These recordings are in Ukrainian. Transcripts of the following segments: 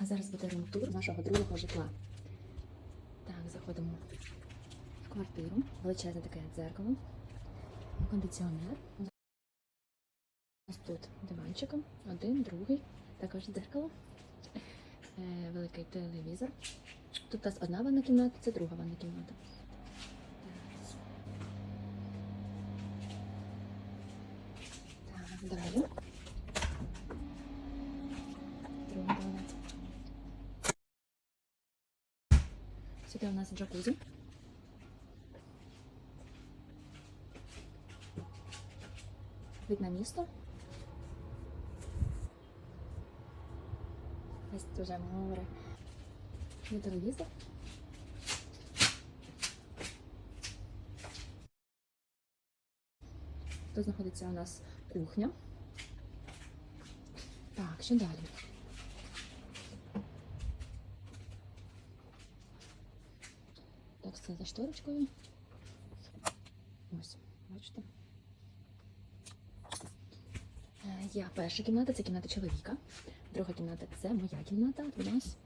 А зараз буде рум-тур нашого другого житла. Так, заходимо в квартиру. Величезне таке дзеркало. Кондиціонер. Нас тут диванчик. Один, другий. Також дзеркало. Е, великий телевізор. Тут у нас одна ванна кімната, це друга ванна кімната. Так, далі. Друга туалет. Сюди у нас джакузі. Вид на місто. Ось тут вже море. Є телевізор. Тут знаходиться у нас кухня. Так, що далі? Це за шторочкою. Ось, бачите? Е, Є перша кімната, це кімната чоловіка. Друга кімната це моя кімната. У нас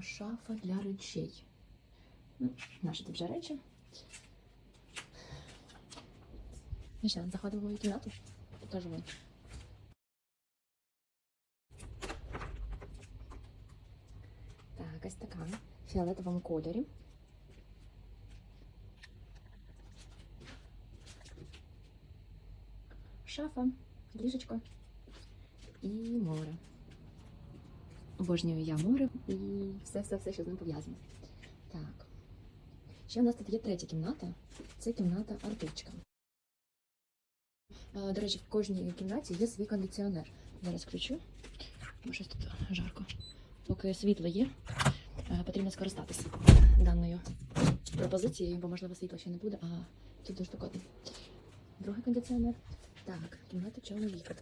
шафа для речей. Ну, наші тут вже речі. Ну що, заходимо в мою кімнату. Покажу вам. Так, ось така. В фіолетовому кольорі. Шафа, ліжечко і море. Обожнюю я море і все-все-все, що з ним пов'язано. Так. Ще у нас тут є третя кімната. Це кімната Артурчика. Е, До речі, в кожній кімнаті є свій кондиціонер. Зараз включу. Бо щось тут жарко. Поки світло є, е, потрібно скористатися даною пропозицією, бо можливо світла ще не буде, а тут дуже спекотно. Другий кондиціонер. Так, кімната чоловіка.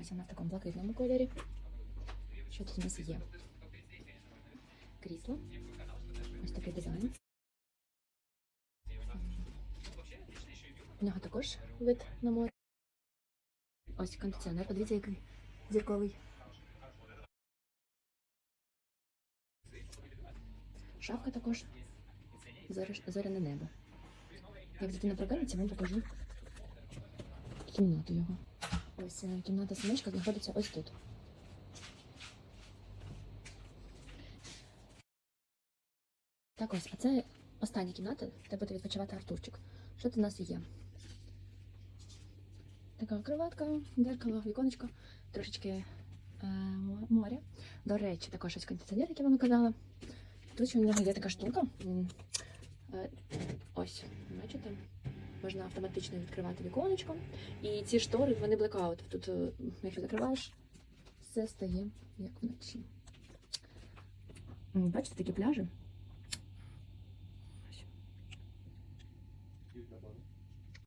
Ось вона в такому блакитному кольорі. Що тут у нас є? Крісло. Ось такий дизайн. У нього також вид на море. Ось кондиціонер, подивіться, який зірковий. Шапка також. Зоряне небо. Як дитина прокинеться, вам покажу кімнату його. Ось е, кімната синочка знаходиться ось тут. Так ось, а це остання кімната, де буде відпочивати Артурчик. Що тут у нас є? Така кроватка, дзеркало, віконечко, трошечки е, моря. До речі, також ось кондиціонер, як я вам казала. Тут ще у нього є така штука. Е, Ось, бачите? Можна автоматично відкривати віконечко. І ці штори, вони блекаут. Тут, е, якщо закриваєш, все стає як вночі. Бачите, такі пляжі.